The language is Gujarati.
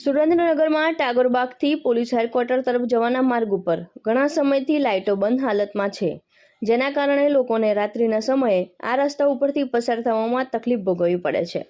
સુરેન્દ્રનગરમાં ટાગોરબાગથી પોલીસ હેડક્વાર્ટર તરફ જવાના માર્ગ ઉપર. ઘણા સમયથી લાઇટો બંધ હાલતમાં છે, જેના કારણે લોકોને રાત્રિના સમયે આ રસ્તા ઉપરથી પસાર થવામાં તકલીફ ભોગવવી પડે છે.